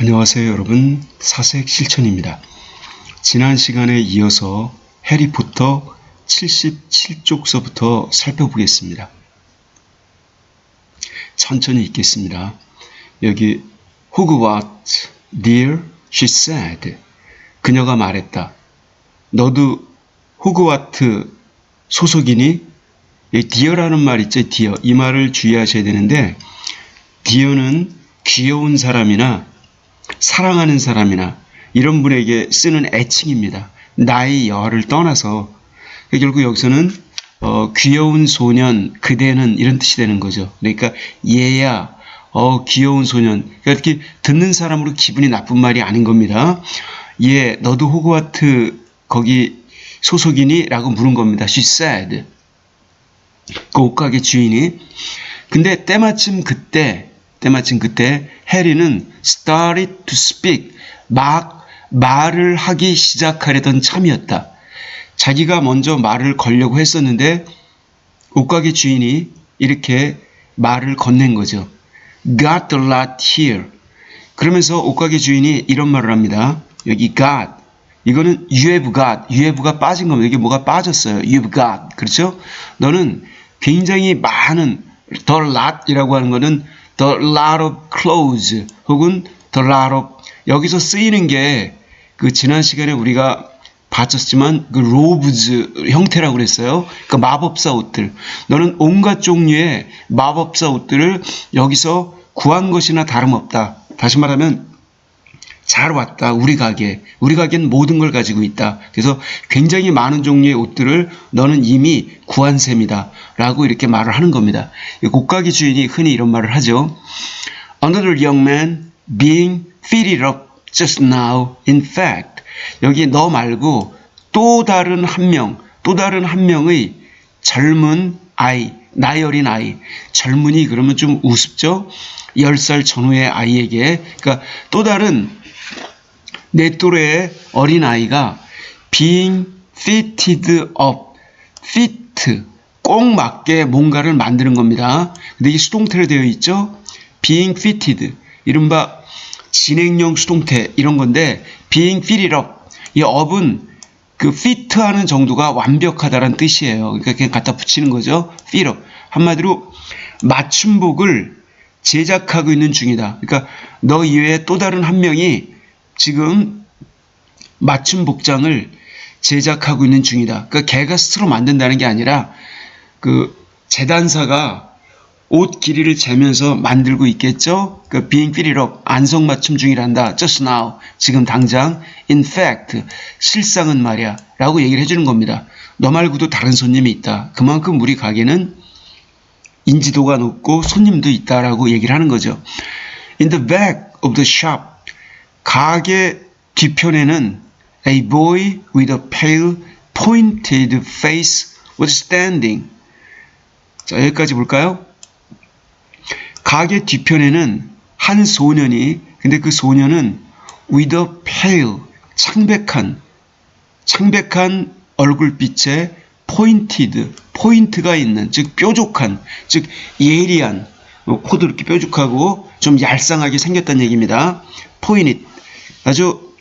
안녕하세요 여러분 사색 실천입니다. 지난 시간에 이어서 해리포터 77쪽서부터 살펴보겠습니다. 천천히 읽겠습니다. 여기 호그와트 dear she said 그녀가 말했다. 너도 호그와트 소속이니? 이 dear라는 말 있죠 dear 이 말을 주의하셔야 되는데 dear는 귀여운 사람이나 사랑하는 사람이나 이런 분에게 쓰는 애칭입니다. 나의 여를 떠나서 결국 여기서는 어, 귀여운 소년 그대는 이런 뜻이 되는 거죠. 그러니까 얘야 어 귀여운 소년 그러니까 이렇게 듣는 사람으로 기분이 나쁜 말이 아닌 겁니다. 얘 너도 호그와트 거기 소속이니? 라고 물은 겁니다. She said 그 옷가게 주인이 근데 때마침 그때 때마침 그때 해리는 started to speak 막 말을 하기 시작하려던 참이었다. 자기가 먼저 말을 걸려고 했었는데 옷가게 주인이 이렇게 말을 건넨 거죠. Got a lot here. 그러면서 옷가게 주인이 이런 말을 합니다. 여기 got. 이거는 you have got. you have가 빠진 겁니다. 이게 뭐가 빠졌어요. you've got. 그렇죠? 너는 굉장히 많은 the lot이라고 하는 거는 the lot of clothes 혹은 the lot of 여기서 쓰이는 게 그 지난 시간에 우리가 봤었지만 그 로브즈 형태라고 그랬어요. 그 마법사 옷들. 너는 온갖 종류의 마법사 옷들을 여기서 구한 것이나 다름없다. 다시 말하면 잘 왔다. 우리 가게. 우리 가게는 모든 걸 가지고 있다. 그래서 굉장히 많은 종류의 옷들을 너는 이미 구한 셈이다. 라고 이렇게 말을 하는 겁니다. 곡가게 주인이 흔히 이런 말을 하죠. Another young man being fitted up just now. In fact, 여기 너 말고 또 다른 한 명, 또 다른 한 명의 젊은 아이, 나이 어린 아이, 젊은이 그러면 좀 우습죠? 10살 전후의 아이에게, 그러니까 또 다른 내 또래의 어린 아이가 being fitted up, fit, 꼭 맞게 뭔가를 만드는 겁니다. 근데 이게 수동태로 되어 있죠? being fitted, 이른바 진행형 수동태 이런 건데 being fitted up, 이 up은 그 fit하는 정도가 완벽하다는 뜻이에요. 그러니까 그냥 갖다 붙이는 거죠. fit up. 한마디로 맞춤복을 제작하고 있는 중이다. 그러니까 너 이외에 또 다른 한 명이 지금 맞춤 복장을 제작하고 있는 중이다. 그러니까 걔가 스스로 만든다는 게 아니라 그 재단사가 옷 길이를 재면서 만들고 있겠죠. 그 being fitted up 안성 맞춤 중이란다. just now 지금 당장 in fact 실상은 말이야 라고 얘기를 해주는 겁니다. 너 말고도 다른 손님이 있다. 그만큼 우리 가게는 인지도가 높고 손님도 있다라고 얘기를 하는 거죠. In the back of the shop 가게 뒤편에는 a boy with a pale pointed face was standing. 자, 여기까지 볼까요? 가게 뒤편에는 한 소년이 근데 그 소년은 with a pale 창백한 창백한 얼굴빛에 pointed 포인트가 있는 즉 뾰족한 즉 예리한 뭐 코도 이렇게 뾰족하고 좀 얄쌍하게 생겼다는 얘기입니다. 포인트 아주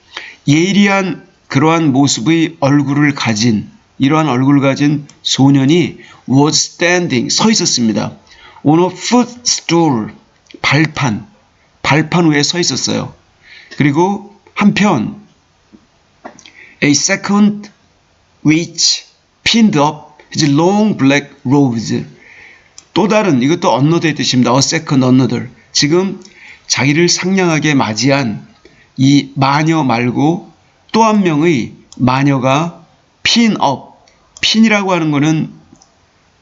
예리한 그러한 모습의 얼굴을 가진 이러한 얼굴을 가진 소년이 was standing 서 있었습니다. on a footstool 발판 발판 위에 서 있었어요. 그리고 한편 a second which pinned up his long black robes 또 다른 이것도 another의 뜻입니다. a second another 지금 자기를 상냥하게 맞이한 이 마녀 말고 또 한 명의 마녀가 up 핀이라고 하는 것은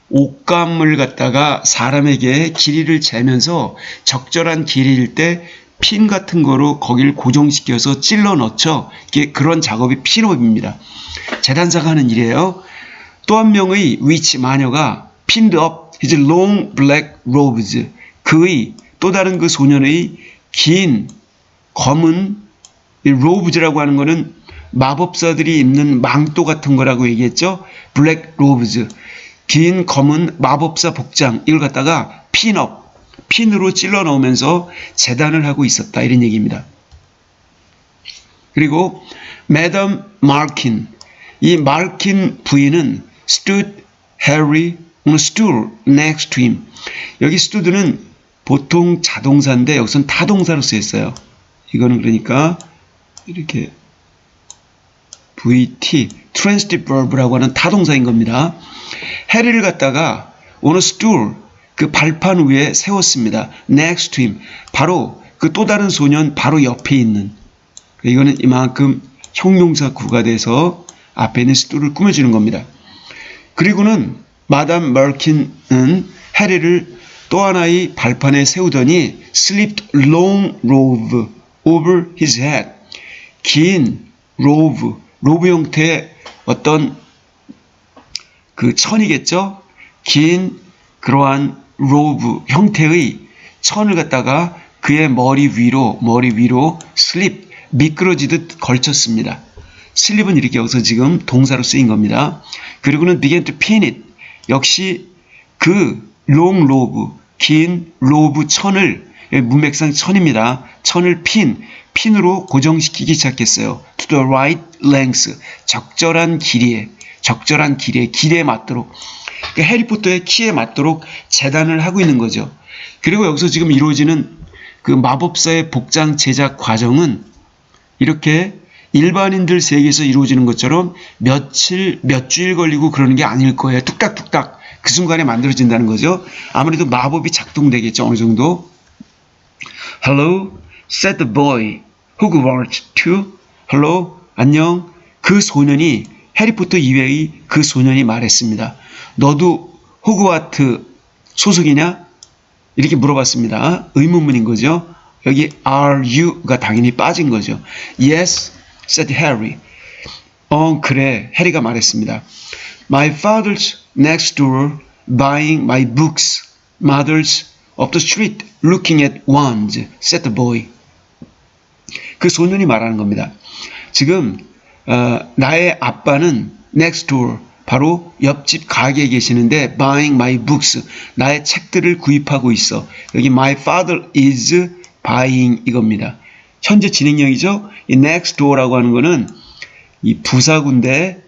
옷감을 갖다가 사람에게 길이를 재면서 적절한 길이일 때 핀 같은 거로 거기를 고정시켜서 찔러 넣죠. 이게 그런 작업이 핀업입니다. 재단사가 하는 일이에요. 또 한 명의 위치 마녀가 up his long black robes 그의 또 다른 그 소년의 긴 검은 이 robes라고 하는 거는 마법사들이 입는 망토 같은 거라고 얘기했죠. black robes 긴 검은 마법사 복장 이걸 갖다가 핀업 핀으로 찔러 넣으면서 재단을 하고 있었다 이런 얘기입니다. 그리고 Madam Markin. 이 마르킨 부인은 stood Harry on a stool next to him. 여기 stood는 보통 자동사인데 여기선 타동사로 쓰였어요. 이거는 그러니까 이렇게 VT, verb라고 하는 타동사인 겁니다. 해리를 갖다가 on a stool, 그 발판 위에 세웠습니다. next to him. 바로 그 또 다른 소년 바로 옆에 있는. 이거는 이만큼 형용사 구가 돼서 앞에 있는 스툴을 꾸며주는 겁니다. 그리고는 마담 멀킨은 해리를 또 하나의 발판에 세우더니 slipped long robe over his head. 긴 로브, 로브 형태의 어떤 그 천이겠죠? 긴 그러한 로브 형태의 천을 갖다가 그의 머리 위로, 머리 위로 슬립, 미끄러지듯 걸쳤습니다. 슬립은 이렇게 여기서 지금 동사로 쓰인 겁니다. 그리고는 began to pin it. 역시 그 long 로브, 긴 로브 천을 문맥상 천입니다. 천을 핀, 핀으로 고정시키기 시작했어요. to the right length. 적절한 길이에, 적절한 길이에, 길에 맞도록. 그 해리포터의 키에 맞도록 재단을 하고 있는 거죠. 그리고 여기서 지금 이루어지는 그 마법사의 복장 제작 과정은 이렇게 일반인들 세계에서 이루어지는 것처럼 며칠, 몇 주일 걸리고 그러는 게 아닐 거예요. 뚝딱뚝딱 그 순간에 만들어진다는 거죠. 아무래도 마법이 작동되겠죠. 어느 정도. Hello, said the boy who walked to. Hello, 안녕. 그 소년이 해리포터 이외의 그 소년이 말했습니다. 너도 호그와트 소속이냐? 이렇게 물어봤습니다. 의문문인 거죠. 여기 are you가 당연히 빠진 거죠. Yes, said Harry. 어, 그래. 해리가 말했습니다. My father's next door buying my books. Mother's up the street looking at wands, said the boy. 그 소년이 말하는 겁니다. 지금 어, 나의 아빠는 next door 바로 옆집 가게에 계시는데 buying my books 나의 책들을 구입하고 있어. 여기 my father is buying 이겁니다. 현재 진행형이죠. 이 next door라고 하는 거는 이 부사군데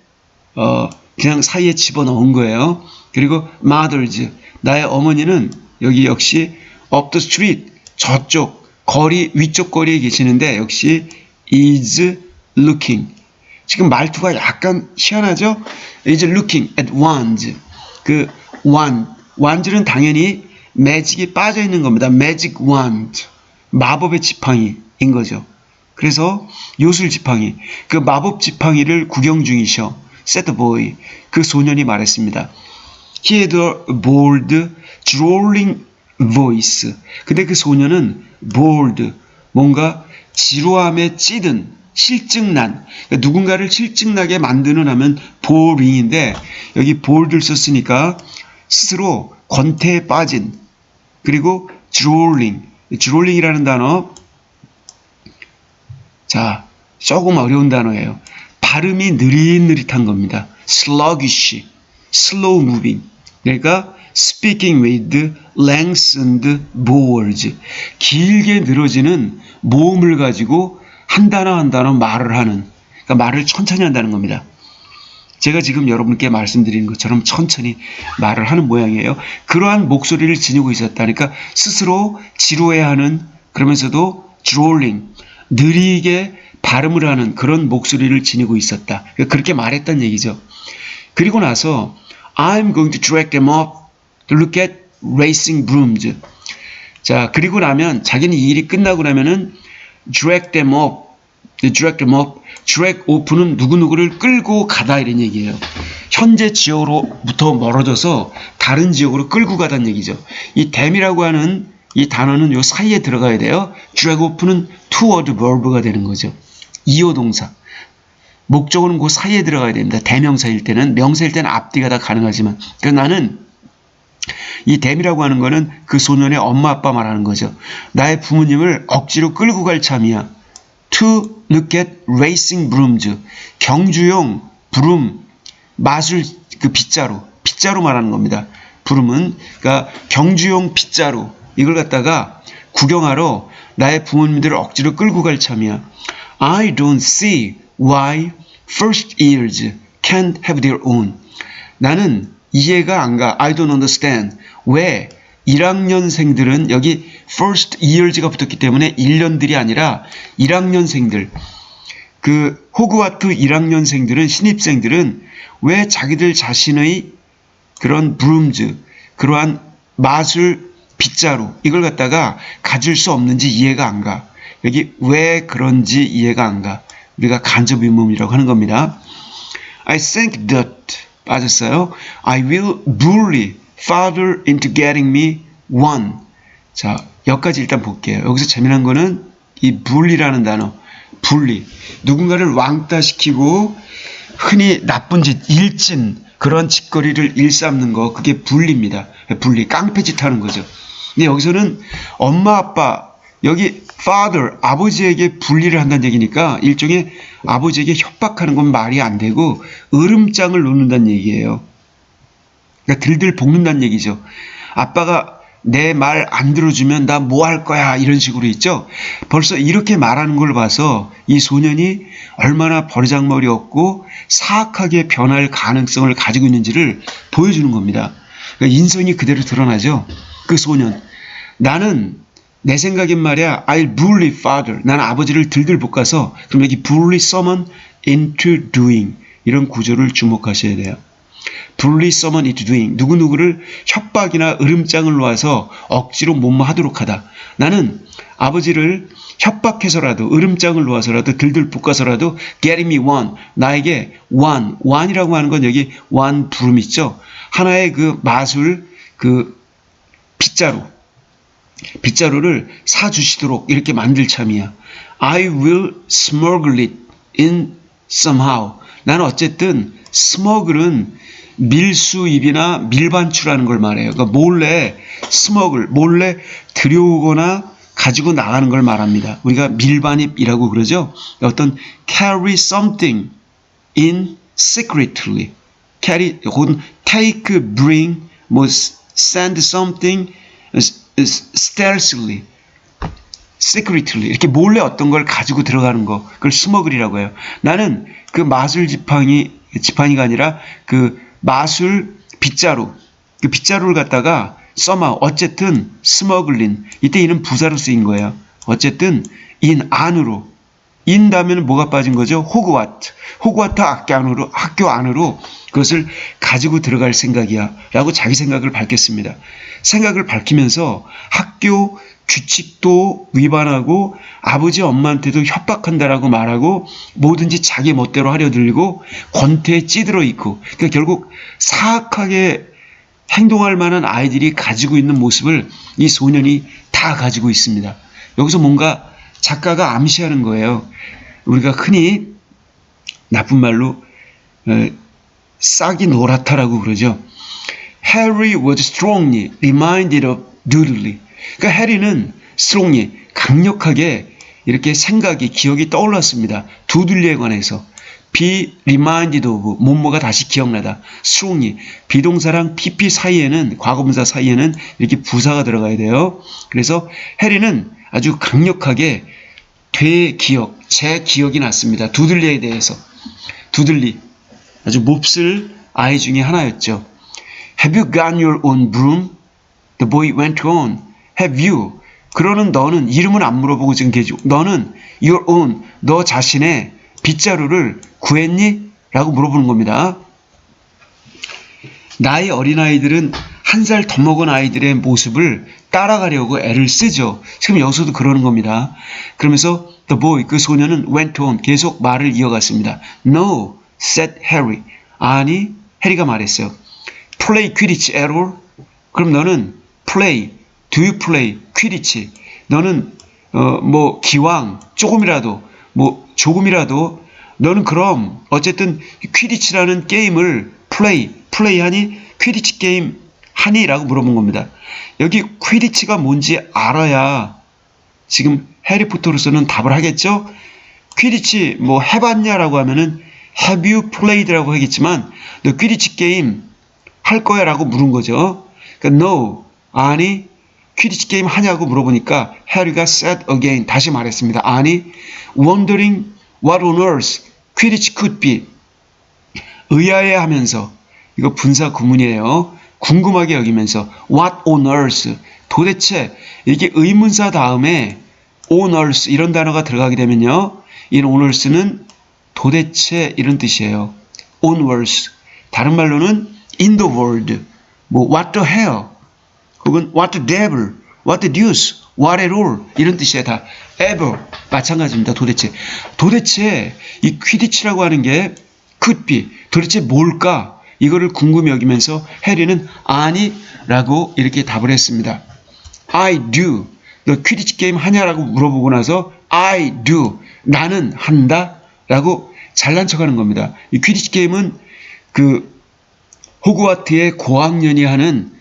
어 그냥 사이에 집어넣은 거예요. 그리고 mothers 나의 어머니는 여기 역시 up the street 저쪽 거리 위쪽 거리에 계시는데 역시 is looking 지금 말투가 약간 희한하죠? is looking at wands 그 wand wands는 당연히 매직이 빠져 있는 겁니다. magic wand 마법의 지팡이인 거죠. 그래서 요술 지팡이 그 마법 지팡이를 구경 중이셔. boy 그 소년이 말했습니다. A bold, drolling voice. 근데 그 소년은 bold, 뭔가 지루함에 찌든, 실증난, 그러니까 누군가를 실증나게 만드는 하면 boring인데 여기 bold를 썼으니까 스스로 권태에 빠진, 그리고 drolling, drrolling이라는 단어, 자, 조금 어려운 단어예요. 발음이 느릿느릿한 겁니다. sluggish, slow moving. 그러니까 speaking with lengthened vowels. 길게 늘어지는 모음을 가지고 한 단어 한 단어 말을 하는, 그러니까 말을 천천히 한다는 겁니다. 제가 지금 여러분께 말씀드리는 것처럼 천천히 말을 하는 모양이에요. 그러한 목소리를 지니고 있었다니까 스스로 지루해하는 그러면서도 drolling, 느리게 발음을 하는 그런 목소리를 지니고 있었다. 그렇게 말했단 얘기죠. 그리고 나서 I'm going to drag them up look at racing brooms. 자, 그리고 나면 자기는 이 일이 끝나고 나면은 drag them up, drag them up, drag off는 누구누구를 끌고 가다 이런 얘기예요. 현재 지역으로부터 멀어져서 다른 지역으로 끌고 가다는 얘기죠. 이 them이라고 하는 이 단어는 요 사이에 들어가야 돼요. drag off는 toward verb가 되는 거죠. 이어 동사. 목적어는 그 사이에 들어가야 됩니다. 대명사일 때는 명사일 때는 앞뒤가 다 가능하지만 그 나는 이 댐이라고 하는 거는 그 소년의 엄마 아빠 말하는 거죠. 나의 부모님을 억지로 끌고 갈 참이야. To look at racing brooms. 경주용 부름 마술 그 빗자루 빗자루 말하는 겁니다. 부름은 그러니까 경주용 빗자루 이걸 갖다가 구경하러 나의 부모님들을 억지로 끌고 갈 참이야. I don't see why first years can't have their own. 나는 이해가 안 가. I don't understand. 왜 1학년생들은 여기 first years가 붙었기 때문에 1년들이 아니라 1학년생들 그 호그와트 1학년생들은 신입생들은 왜 자기들 자신의 그런 브룸즈 그러한 마술 빗자루 이걸 갖다가 가질 수 없는지 이해가 안 가. 여기 왜 그런지 이해가 안 가. 우리가 간접 의문이라고 하는 겁니다. I think that 빠졌어요. I will bully father into getting me one. 자, 여기까지 일단 볼게요. 여기서 재미난 거는 이 bully라는 단어. bully. 누군가를 왕따시키고 흔히 나쁜 짓, 일진 그런 짓거리를 일삼는 거 그게 불리입니다. 불리 깡패짓 하는 거죠. 근데 여기서는 엄마 아빠 여기 father 아버지에게 분리를 한다는 얘기니까 일종의 아버지에게 협박하는 건 말이 안 되고 으름장을 놓는다는 얘기예요. 그러니까 들들 볶는다는 얘기죠. 아빠가 내 말 안 들어주면 나 뭐 할 거야 이런 식으로 있죠. 벌써 이렇게 말하는 걸 봐서 이 소년이 얼마나 버르장머리 없고 사악하게 변할 가능성을 가지고 있는지를 보여주는 겁니다. 그러니까 인성이 그대로 드러나죠. 그 소년. 나는 내 생각엔 말이야. I'll bully father. 나는 아버지를 들들 볶아서 그럼 여기 bully someone into doing 이런 구조를 주목하셔야 돼요. bully someone into doing 누구누구를 협박이나 으름장을 놓아서 억지로 못마하도록 하다. 나는 아버지를 협박해서라도 으름장을 놓아서라도 들들 볶아서라도 getting me one 나에게 one one이라고 하는 건 여기 one 부름 있죠. 하나의 그 마술 그 빗자루 빗자루를 사주시도록 이렇게 만들 참이야. I will smuggle it in somehow. 나는 어쨌든 스머글은 밀수입이나 밀반출하는 걸 말해요. 그러니까 몰래 스머글, 몰래 들여오거나 가지고 나가는 걸 말합니다. 우리가 밀반입이라고 그러죠. 어떤 carry something in secretly. carry 혹은 take, bring, 뭐 send something stealthily. secretly 이렇게 몰래 어떤 걸 가지고 들어가는 거 그걸 스머글이라고 해요. 나는 그 마술 지팡이 지팡이가 아니라 그 마술 빗자루 그 빗자루를 갖다가 써마 어쨌든 스머글린 이때 이는 부사로 쓰인 거예요. 어쨌든 인 안으로 인 다음에는 뭐가 빠진 거죠? 호그와트 호그와트 학교 안으로 학교 안으로 그것을 가지고 들어갈 생각이야 라고 자기 생각을 밝혔습니다. 생각을 밝히면서 학교 규칙도 위반하고 아버지 엄마한테도 협박한다라고 말하고 뭐든지 자기 멋대로 하려 들고 권태에 찌들어 있고 그러니까 결국 사악하게 행동할 만한 아이들이 가지고 있는 모습을 이 소년이 다 가지고 있습니다. 여기서 뭔가 작가가 암시하는 거예요. 우리가 흔히 나쁜 말로 어, 싹이 노랗다라고 그러죠. Harry was strongly reminded of Dudley. 그러니까 해리는 strongly 강력하게 이렇게 생각이 기억이 떠올랐습니다. 두들리에 관해서 be reminded of 뭐뭐가 다시 기억나다. strongly 비동사랑 pp 사이에는 과거분사 사이에는 이렇게 부사가 들어가야 돼요. 그래서 해리는 아주 강력하게 되 기억, 제 기억이 났습니다. 두들리에 대해서 두들리 아주 몹쓸 아이 중에 하나였죠. Have you got your own broom? The boy went on. Have you? 그러는 너는 이름은 안 물어보고 지금 계죠. 너는 your own 너 자신의 빗자루를 구했니? 라고 물어보는 겁니다. 나의 어린아이들은 한 살 더 먹은 아이들의 모습을 따라가려고 애를 쓰죠. 지금 여기서도 그러는 겁니다. 그러면서 the boy, 그 소녀는 went on, 계속 말을 이어갔습니다. No, said Harry. 아니, 해리가 말했어요. Play Quidditch at all? 그럼 너는 play, do you play Quidditch? 너는 어, 뭐 기왕 조금이라도 뭐 조금이라도 너는 그럼 어쨌든 퀴디치라는 게임을 플레이, 플레이하니 퀴디치 게임 하니?라고 물어본 겁니다. 여기 퀴디치가 뭔지 알아야 지금 해리포터로서는 답을 하겠죠. 퀴디치 뭐 해봤냐라고 하면은 Have you played라고 하겠지만 너 퀴디치 게임 할 거야라고 물은 거죠. 그러니까 No 아니 퀴디치 게임 하냐고 물어보니까 해리가 said again 다시 말했습니다. 아니, wondering what on earth 퀴디치 could be. 의아해 하면서 이거 분사 구문이에요. 궁금하게 여기면서 what on earth 도대체 이게 의문사 다음에 on earth 이런 단어가 들어가게 되면요. 이 on earth는 도대체 이런 뜻이에요. on earth 다른 말로는 in the world 뭐 what the hell 혹은 what the devil what the deuce what at all 이런 뜻이에요. 다 ever 마찬가지입니다. 도대체 도대체 이 퀴디치라고 하는 게 could be 도대체 뭘까? 이거를 궁금해 여기면서 해리는 아니라고 이렇게 답을 했습니다. I do. 너 퀴디치 게임 하냐라고 물어보고 나서 I do. 나는 한다 라고 잘난 척하는 겁니다. 이 퀴디치 게임은 그 호그와트의 고학년이 하는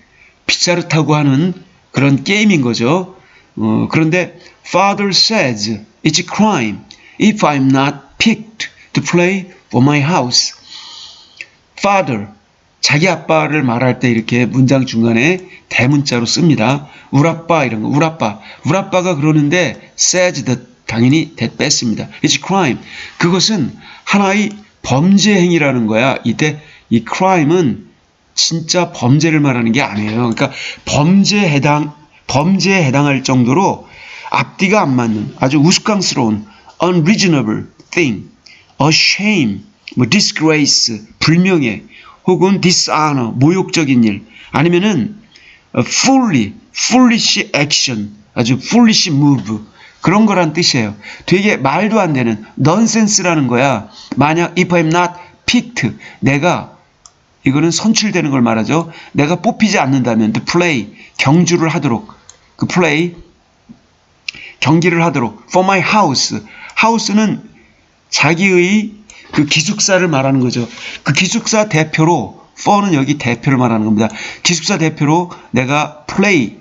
빗자루 타고 하는 그런 게임인 거죠. 어, 그런데 Father says it's a crime if I'm not picked to play for my house. Father 자기 아빠를 말할 때 이렇게 문장 중간에 대문자로 씁니다. 우라빠 이런 거 우라빠 우라빠가 그러는데 says the 당연히 that 뺐습니다. It's crime. 그것은 하나의 범죄 행위라는 거야. 이때 이 crime은 진짜 범죄를 말하는 게 아니에요. 그러니까 범죄에 해당 범죄에 해당할 정도로 앞뒤가 안 맞는 아주 우스꽝스러운 unreasonable thing, a shame, 뭐 disgrace, 불명예, 혹은 dishonor, 모욕적인 일, 아니면은 fully, foolish action, 아주 foolish move 그런 거란 뜻이에요. 되게 말도 안 되는 nonsense라는 거야. 만약 if I'm not picked, 내가 이거는 선출되는 걸 말하죠. 내가 뽑히지 않는다면 to play 경주를 하도록 그 play 경기를 하도록 for my house house는 자기의 그 기숙사를 말하는 거죠. 그 기숙사 대표로 for는 여기 대표를 말하는 겁니다. 기숙사 대표로 내가 play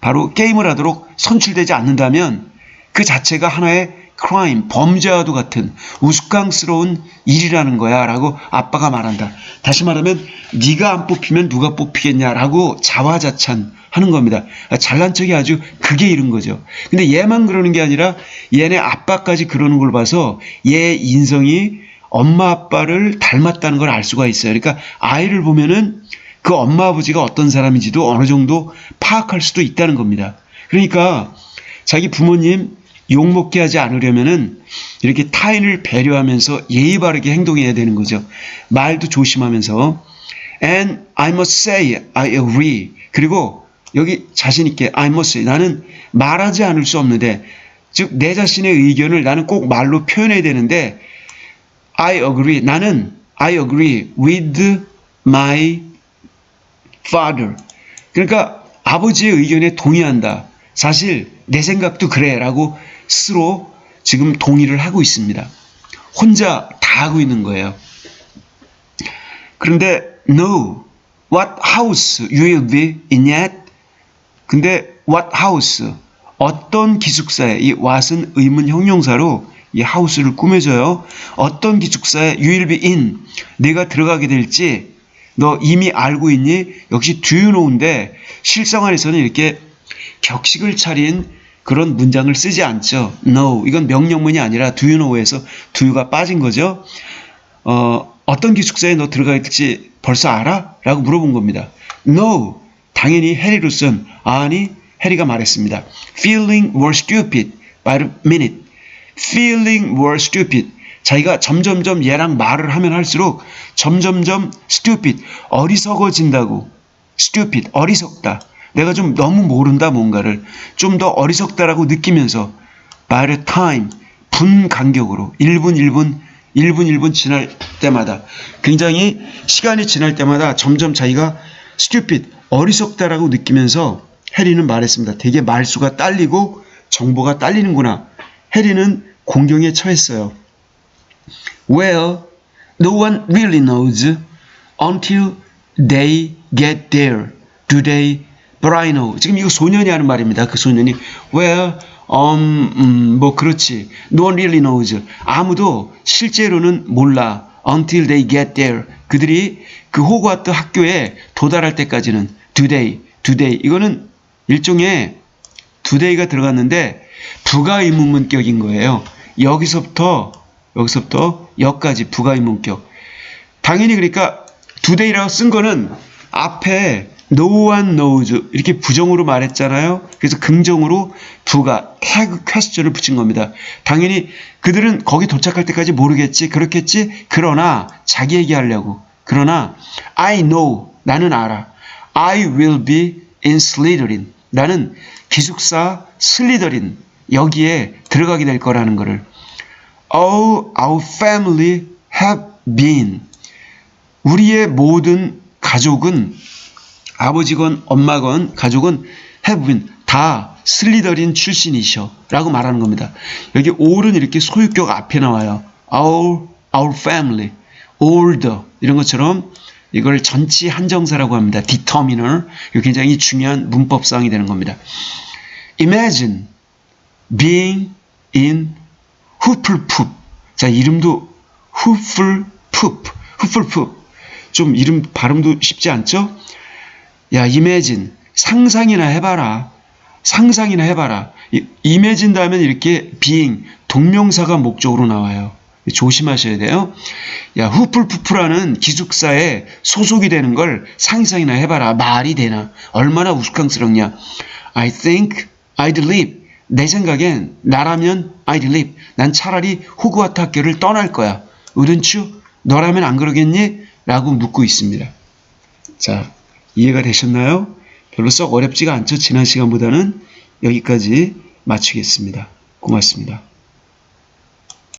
바로 게임을 하도록 선출되지 않는다면 그 자체가 하나의 crime, 범죄와도 같은 우스꽝스러운 일이라는 거야 라고 아빠가 말한다. 다시 말하면 네가 안 뽑히면 누가 뽑히겠냐라고 자화자찬 하는 겁니다. 잘난 척이 아주 그게 이런 거죠. 근데 얘만 그러는 게 아니라 얘네 아빠까지 그러는 걸 봐서 얘 인성이 엄마 아빠를 닮았다는 걸 알 수가 있어요. 그러니까 아이를 보면은 그 엄마 아버지가 어떤 사람인지도 어느 정도 파악할 수도 있다는 겁니다. 그러니까 자기 부모님 욕먹게 하지 않으려면은 이렇게 타인을 배려하면서 예의 바르게 행동해야 되는 거죠. 말도 조심하면서 and I must say I agree. 그리고 여기 자신 있게 I must say 나는 말하지 않을 수 없는데 즉 내 자신의 의견을 나는 꼭 말로 표현해야 되는데 I agree. 나는 I agree with my father. 그러니까 아버지의 의견에 동의한다. 사실 내 생각도 그래 라고 스스로 지금 동의를 하고 있습니다. 혼자 다 하고 있는 거예요. 그런데 no, what house you will be in yet? 근데 what house 어떤 기숙사에 이 what은 의문 형용사로 이 house를 꾸며줘요. 어떤 기숙사에 in 내가 들어가게 될지 너 이미 알고 있니? 역시 you know인데 실생활에서는 이렇게 격식을 차린 그런 문장을 쓰지 않죠. No. 이건 명령문이 아니라 do you know에서 do you가 빠진 거죠. 어, 어떤 기숙사에 너 들어가야 될지 벌써 알아? 라고 물어본 겁니다. No. 당연히 해리로선 아니 해리가 말했습니다. Feeling more stupid by the minute. Feeling more stupid. 자기가 점점점 얘랑 말을 하면 할수록 점점점 stupid. 어리석어진다고. stupid. 어리석다. 내가 좀 너무 모른다 뭔가를 좀 더 어리석다라고 느끼면서 by the time 분 간격으로 1분 1분 1분 1분 지날 때마다 굉장히 시간이 지날 때마다 점점 자기가 stupid 어리석다라고 느끼면서 해리는 말했습니다. 되게 말수가 딸리고 정보가 딸리는구나. 해리는 공경에 처했어요. Well, no one really knows until they get there. Do they 브라이노 지금 이거 소년이 하는 말입니다. 그 소년이 well um, 음, 뭐 그렇지 no one really knows 아무도 실제로는 몰라 until they get there 그들이 그 호그와트 학교에 도달할 때까지는 do they do they 이거는 일종의 today가 들어갔는데 부가 의문문격인 거예요. 여기서부터 여기서부터 여기까지 부가 의문격. 당연히 그러니까 today라고 쓴 거는 앞에 no one knows 이렇게 부정으로 말했잖아요. 그래서 긍정으로 부가 tag question을 붙인 겁니다. 당연히 그들은 거기 도착할 때까지 모르겠지, 그렇겠지. 그러나 자기 얘기하려고. 그러나 I know 나는 알아. I will be in Slytherin. 나는 기숙사 슬리더린 여기에 들어가게 될 거라는 거를. All our family have been. 우리의 모든 가족은 아버지건 엄마건 가족은 have been 다 슬리더린 출신이셔 라고 말하는 겁니다. 여기 all은 이렇게 소유격 앞에 나와요. Our, our family, older 이런 것처럼 이걸 전치 한정사라고 합니다. determiner 이거 굉장히 중요한 문법사항이 되는 겁니다. Imagine being in 후플푸 자 이름도 후플푸 후플푸 좀 이름 발음도 쉽지 않죠? 야 imagine 상상이나 해봐라 상상이나 해봐라 이- imagine 다음에 이렇게 being 동명사가 목적으로 나와요. 조심하셔야 돼요. 야, 후플푸프라는 기숙사에 소속이 되는 걸 상상이나 해봐라. 말이 되나? 얼마나 우스꽝스럽냐? I think I'd leave. 내 생각엔 나라면 I'd leave. 난 차라리 호그와트 학교를 떠날 거야. 우든추? 너라면 안 그러겠니? 라고 묻고 있습니다. 자, 이해가 되셨나요? 별로 썩 어렵지가 않죠. 지난 시간보다는 여기까지 마치겠습니다. 고맙습니다.